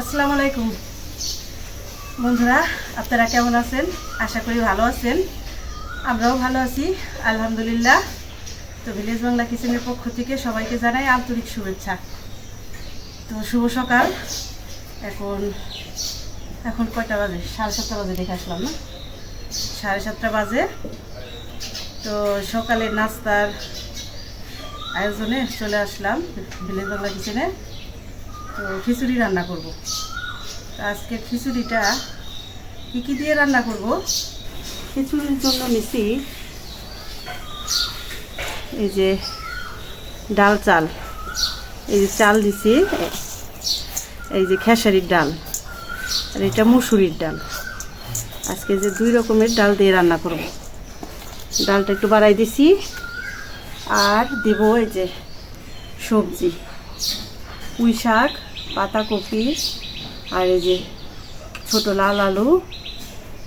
আসসালামু আলাইকুম। বন্ধুরা, আপনারা কেমন আছেন? আশা করি ভালো আছেন। আমরাও ভালো আছি, আলহামদুলিল্লাহ। তো ভিলেজ বাংলা কিচেনের পক্ষ থেকে সবাইকে জানাই আন্তরিক শুভেচ্ছা। তো শুভ সকাল। এখন এখন কয়টা বাজে? সাড়ে সাতটা বাজে দেখে আসলাম না? সাড়ে সাতটা বাজে। তো সকালের নাস্তার আয়োজনে চলে আসলাম ভিলেজ বাংলা কিচেনে। তো খিচুড়ি রান্না করব। তো আজকে খিচুড়িটা কী কী দিয়ে রান্না করব? খিচুড়ির জন্য নিছি এই যে ডাল চাল। এই যে চাল দিছি, এই যে খেসারির ডাল আর এটা মুসুরির ডাল। আজকে যে দুই রকমের ডাল দিয়ে রান্না করব। ডালটা একটু বাড়াই দিছি আর দিব এই যে সবজি পুঁই শাক পাতাকপি আর এই যে ছোটো লাল আলু,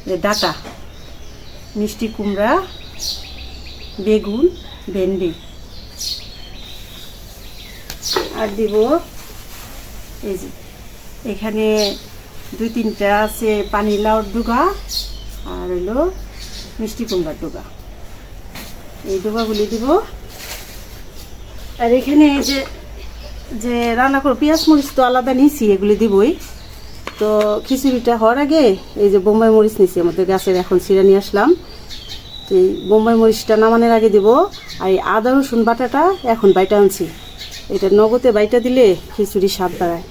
যে ডাটা, মিষ্টি কুমড়া, বেগুন, ভেন্ডি। আর দিব এই যে এখানে দুই তিনটা আছে পানি লাউর ডুগা আর হলো মিষ্টি কুমড়ার ডুগা। এই ডুগাগুলি দিব। আর এখানে এই যে যে রান্না করো পেঁয়াজ মরিচ তো আলাদা নিয়েছি এগুলি দিবই। তো খিচুড়িটা হওয়ার আগে এই যে বোম্বাই মরিচ নিয়েছি আমাদের গাছের এখন সিরা নিয়ে আসলাম। তো এই বোম্বাই মরিচটা নামানোর আগে দিব আর এই আদা রসুন বাটাটা এখন বাইটা আনছি। এটা নগদে বাইটা দিলে খিচুড়ি স্বাদ বাড়ায়।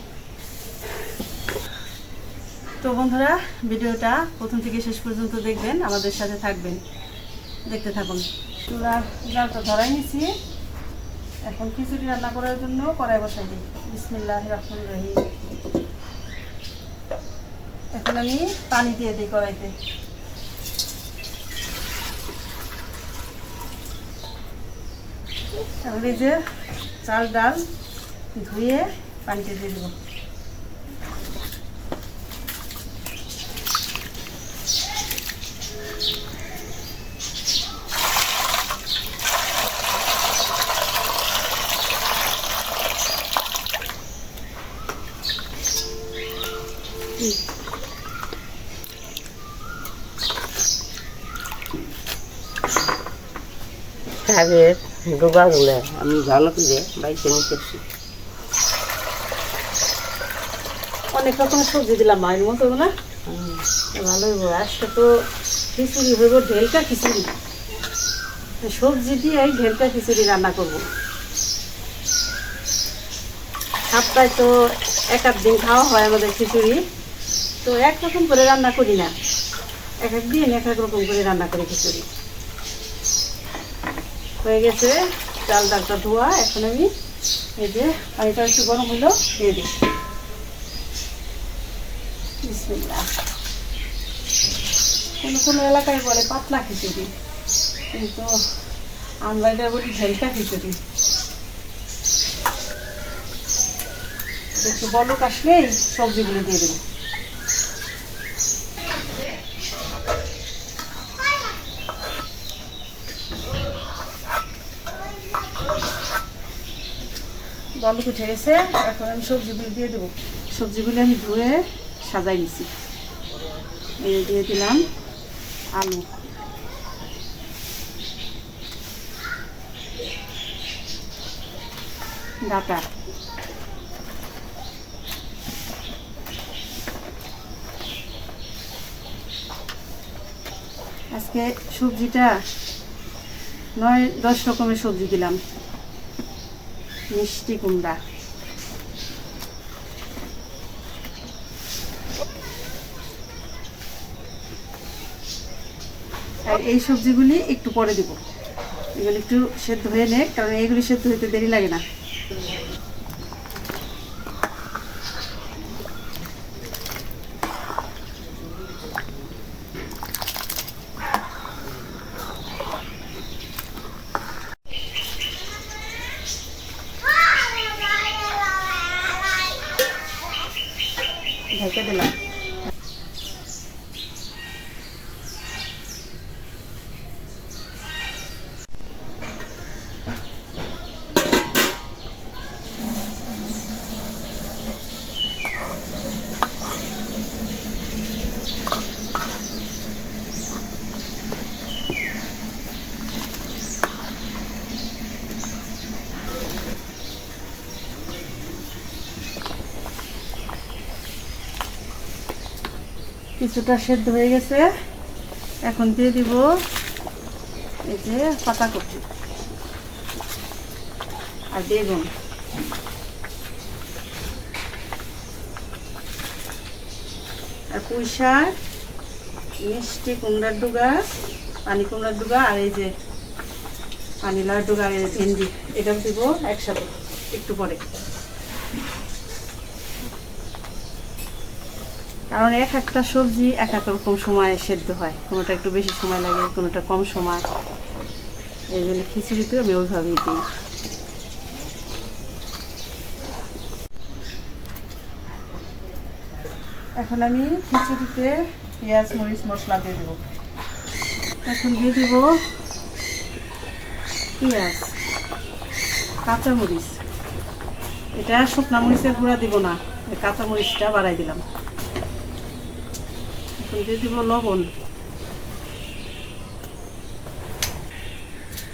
তো বন্ধুরা ভিডিওটা প্রথম থেকে শেষ পর্যন্ত দেখবেন আমাদের সাথে থাকবেন। দেখতে থাকুন। চুলার জালটা ধরাই নিছি। এখন খিচুড়ি রান্না করার জন্য কড়াই বসাই দিই। বিসমিল্লাহ রহমান রহিম। এখন আমি পানি দিয়ে দিই কড়াইতে। তাহলে যে চাল, ডাল ধুয়ে পানিতে দিয়ে দেবো। শাকের ডোবাগুলো আমি ভালো করে বাইতে নিতেছি অনেক রকমের সবজি দিলাম মায়ের মতো না? ভালো হইব। আজকে তো খিচুড়ি হইব ঢেলকা খিচুড়ি। সবজি দিয়ে ঢেলকা খিচুড়ি রান্না করব। সপ্তাহে তো এক আধ দিন খাওয়া হয় আমাদের খিচুড়ি। তো একরকম করে রান্না করি না। এক এক দিন এক এক রকম করে রান্না করি খিচুড়ি। হয়ে গেছে। চাল ডালটা ধোয়া। এখন আমি এই যে পানিটা একটু গরম হলো, দিয়ে দিই কোনো কোনো এলাকায় বলে পাতলা খিচুড়ি। কিন্তু আমরা এটা বলি ঝেলকা খিচুড়ি। একটু বলক আসলেই সবজিগুলো দিয়ে দেবো। বলক উঠে গেছে, এখন আমি সবজিগুলো দিয়ে দেবো। সবজিগুলো আমি ধুয়ে সাজাই নিছি। এই দিয়ে দিলাম আলু। ডাটা। আজকে সবজিটা নয়, দশ রকমের সবজি দিলাম। মিষ্টি কুমড়া আর এই সবজিগুলি একটু পরে দিব। এগুলি একটু সেদ্ধ হয়ে নে কারণ এইগুলি সেদ্ধ হতে দেরি লাগে না ঢেকে দিলাম কিছুটা সেদ্ধ হয়ে গেছে। এখন দিয়ে দিব এই যে পাতাকপি আর বেগুন। আর পুঁই শাক, মিষ্টি কুমড়ার ডুগা, পানি কুমড়ার ডুগা আর এই যে পানি লাউর ডুগা আর এই ভেন্ডি, এটাও দিব একসাথে, একটু পরে। কারণ এক একটা সবজি এক এক রকম সময় সেদ্ধ হয়। কোনোটা একটু বেশি সময় লাগে, কোনোটা কম সময়। এই জন্য খিচুড়িতে আমি ওইভাবেই দিই। এখন আমি খিচুড়িতে পেঁয়াজ, মরিচ, মশলা দিয়ে দেবো। এখন দিয়ে দেব পেঁয়াজ কাঁচা মরিচ এটা শুকনা মরিচের গুঁড়া দিব না কাঁচা মরিচটা বাড়াই দিলাম। দিয়ে দিব লবণ।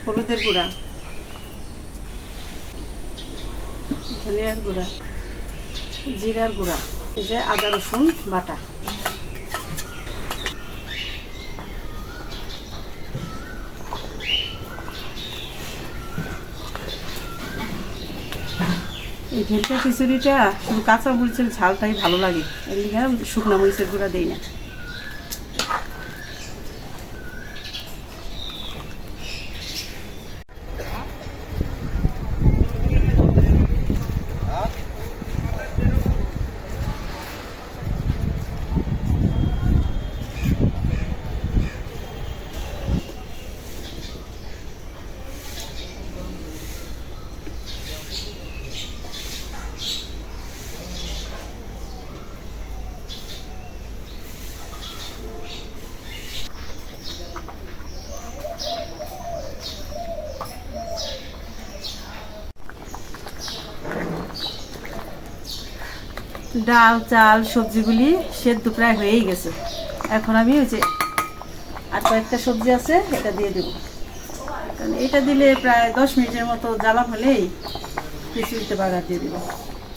হলুদের গুঁড়া। ধনিয়ার গুঁড়া। জিরার গুঁড়া। এই যে আদা, রসুন, বাটা। এই ভেলকা খিচুড়িটা শুধু কাঁচা মরিচের ঝালটাই ভালো লাগে। লিগে শুকনা মরিচের গুঁড়া দিই না। ডাল, চাল, সবজিগুলি সেদ্ধ প্রায় হয়েই গেছে। এখন আমি ওই যে আর কয়েকটা সবজি আছে, এটা দিয়ে দেবো। কারণ এটা দিলে প্রায় দশ মিনিটের মতো জ্বালা হলেই খিচুড়িতে বাগার দিয়ে দেবো।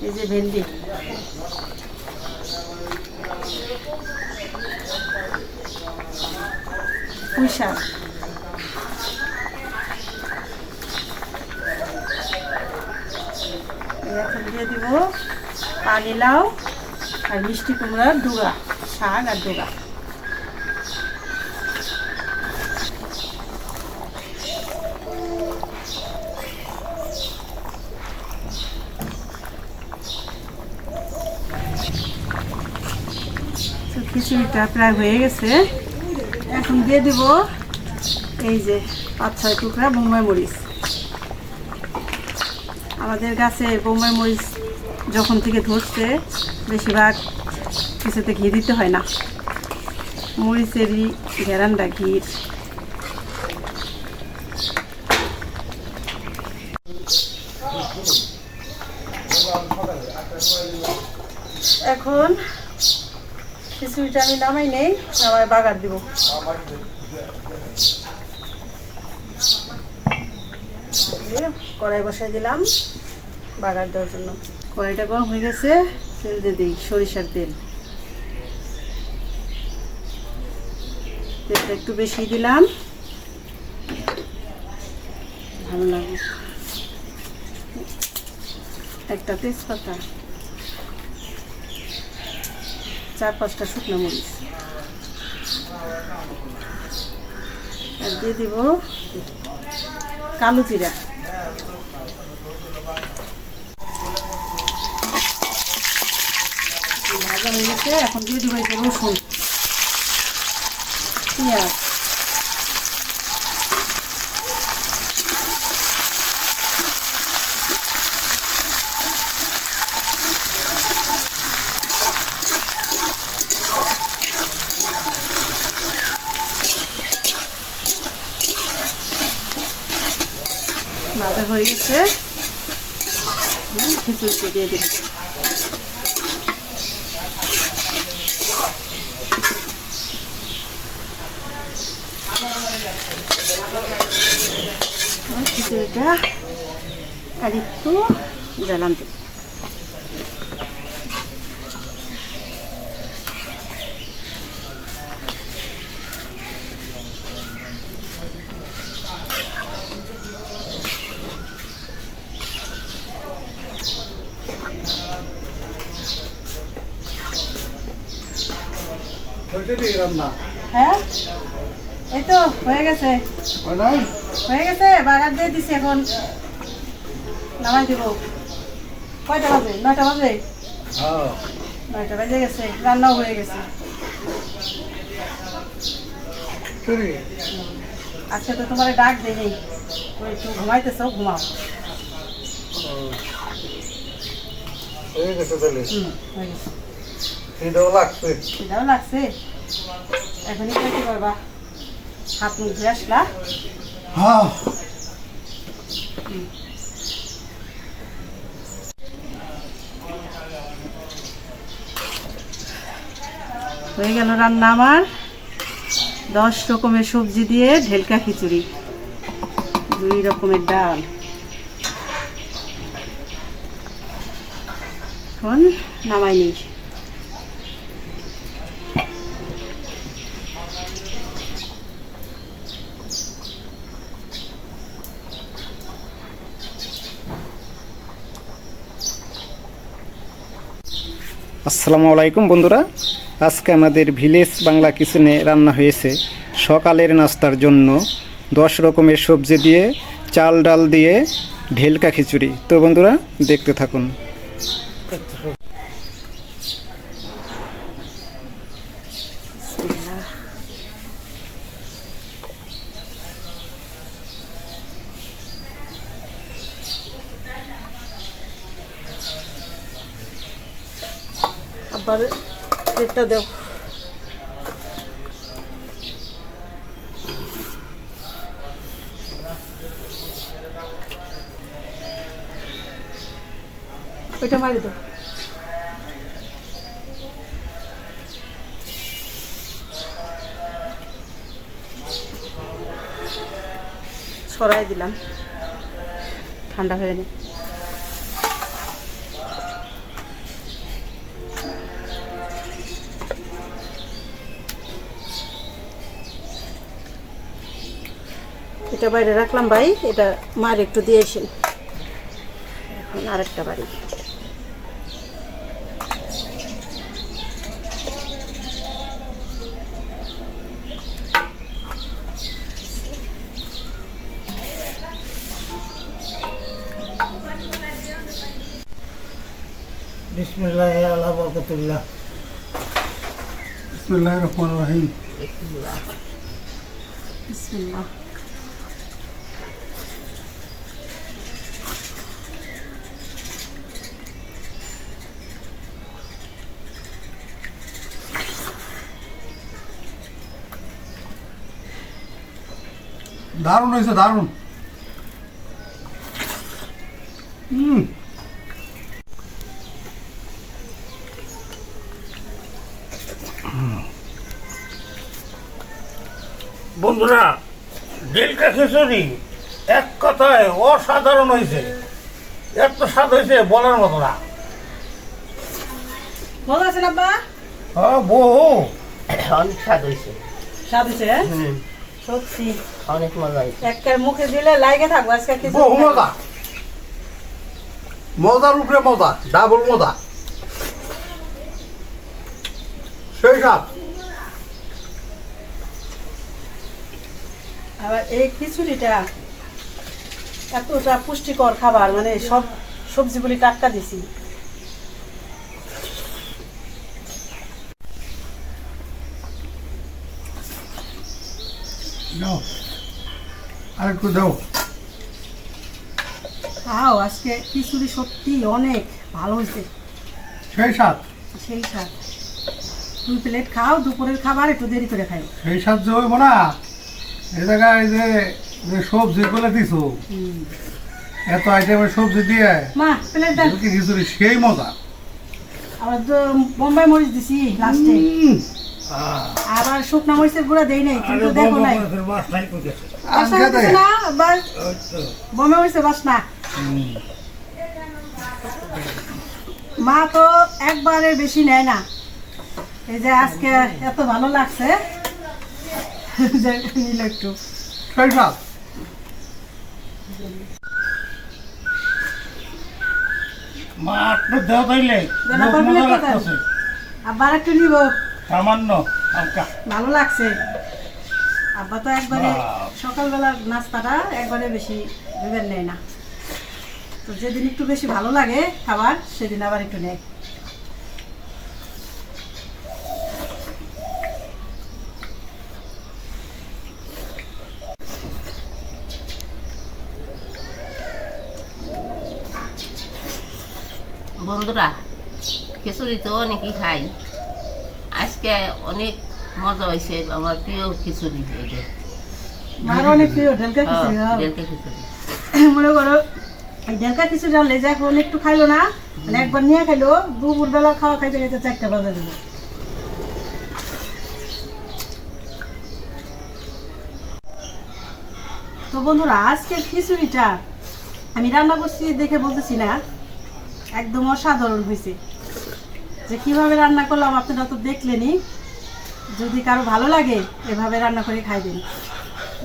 এই যে ভেন্ডি। পুঁই শাক। এখন দিয়ে দিব পানি লাউ আর মিষ্টি কুমড়ার ডুগা, শাক আর ডুগা। খিচুড়িটা প্রায় হয়ে গেছে। এখন দিয়ে দিব এই যে পাঁচ ছয় টুকরা বোম্বাই মরিচ। আমাদের গাছে বোম্বাই মরিচ যখন থেকে ধরছে, বেশিরভাগ কিছুতে ঘি দিতে হয় না। মরিচেরই ঘেরানটা ঘির এখন খিচুড়িটা আমি নামাই নেই নামাই বাগার দিব। দিয়ে কড়াই বসাই দিলাম বাগার দেওয়ার জন্য। কড়াইটা গরম হয়ে গেছে, তেল দিয়ে দিই, সরিষার তেল। তেলটা একটু বেশি দিলাম। ভালো লাগে। একটা তেজপাতা। চার পাঁচটা শুকনো মরিচ। আর দিয়ে দিব কালো জিরা। ভাজা হয়ে গেছে, এখন দিয়ে দিব এই রসুন। পেঁয়াজ। ভাজা হয়ে গেছে। খিচুড়িতে দিয়ে দিবি আর খিচুড়িটা আর একটু জ্বালান দেব হ্যাঁ এই তো হয়ে গেছে হয়ে গেছে বাগার দিয়ে দিছি এখন। নামাই দিব। কয়টা বাজে? নয়টা বাজে? নয়টা বাজে গেছে রান্নাও হয়ে গেছে। আজকে তো তোমার ডাক দেয়নি। ওই একটু ঘুমাইতেছ ঘুমাও। হয়ে গেছে তাহলে। হয়ে গেছে। খিদেও লাগছে। খিদাও লাগছে। এখনই কি করবা হাত মুখ ধুয়ে আসলা। হ্যাঁ গেল রান্না আমার। দশ রকমের সবজি দিয়ে ঢেলকা খিচুড়ি, দুই রকমের ডাল। এখন নামাই নিই। আসসালামু আলাইকুম বন্ধুরা। আজকে আমাদের ভিলেজ বাংলা কিচেনে রান্না হয়েছে সকালের নাস্তার জন্য দশ রকমের সবজি দিয়ে, চাল ডাল দিয়ে ঢেলকা খিচুড়ি। তো বন্ধুরা, দেখতে থাকুন। আবার এটা দেও। ওইটা মারি দাও। সরাই দিলাম। ঠান্ডা হয়ে নি। এটা বাইরে রাখলাম ভাই এটা মার একটু দিয়ে আসেন। এখন আরেকটা বাড়ি। বিসমিল্লাহ আল্লাহ বরকতুল্লাহ বিসমিল্লাহ রহমান রহিম বিসমিল্লাহ। দারুণ হয়েছে দারুণ। হুম বন্ধুরা ডেলকা খিচুড়ি এক কথায় অসাধারণ হয়েছে এত স্বাদ হয়েছে বলার মতো না। ভালো আছেন আব্বা? হ্যাঁ বহু অনেক স্বাদ হয়েছে। স্বাদ হয়েছে হ্যাঁ? সত্যি। অনেক মজা হয়েছে। একটার মুখে দিলে লাগে থাকব আজকে কিছু বহু মজা। মজার উপরে মজা ডাবল মজা। সেই সাপ আবার এই খিচুড়িটা এতটা পুষ্টিকর খাবার মানে সব সবজিগুলি টাটকা দিছি দাও আর একটু দাও। খাও আজকে খিচুড়ি সত্যি অনেক ভালো হয়েছে। সেই সাত সেই স্বাদ। দুই প্লেট খাও দুপুরের খাবার একটু দেরি করে খাই সেই সাত যে হইব না। এই জায়গায় যে যে সবজি গুলো দিছো এত আইটেমের সবজি দিয়ে মা প্লেট কি খিচুড়ি? সেই মজা। আবার তো বোম্বাই মরিচ দিছি লাস্টে আবার শুকনা মরিচের গুঁড়া দেই নাই কিন্তু দেখো নাই। না বাস মরিচের বাসনা। মা তো একবারের বেশি নেয় না। এই যে আজকে এত ভালো লাগছে। নিল একটু। মা আপনার দেহ তাইলে? আবার একটু নিব। সামান্য হালকা। ভালো লাগছে। আব্বা তো একবারে সকালবেলার নাস্তাটা একবারে বেশি ভেবেন নেয় না। তো যেদিন একটু বেশি ভালো লাগে খাবার সেদিন আবার একটু নেয়। বন্ধুরা খিচুড়ি তো অনেকই খাই আজকে অনেক মজা হয়েছে আমার প্রিয় খিচুড়ি এটা মার অনেক প্রিয় ঢেলকা হ্যাঁ, খিচুড়ি হ্যাঁ। খিচুড়ি মনে করো ঢেলকা খিচুড়ি এখন একটু খাইলো না মানে একবার নিয়ে খাইলো দুপুর বেলা খাওয়া খাইতে খাইতে চারটা বাজে দিল তো বন্ধুরা আজকের খিচুড়িটা আমি রান্না করছি দেখে বলতেছি না একদম অসাধারণ হয়েছে। যে কীভাবে রান্না করলাম আপনারা তো দেখলেনই। যদি কারও ভালো লাগে, এভাবে রান্না করে খাইবেন।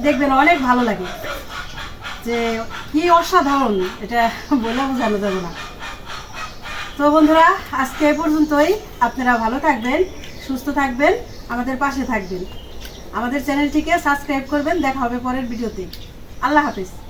দেখবেন অনেক ভালো লাগে। যে কি অসাধারণ, এটা বলে বোঝানো যাবে না। তো বন্ধুরা, আজকে এ পর্যন্তই। আপনারা ভালো থাকবেন, সুস্থ থাকবেন, আমাদের পাশে থাকবেন। আমাদের চ্যানেলটিকে সাবস্ক্রাইব করবেন। দেখা হবে পরের ভিডিওতে। আল্লাহ হাফিজ।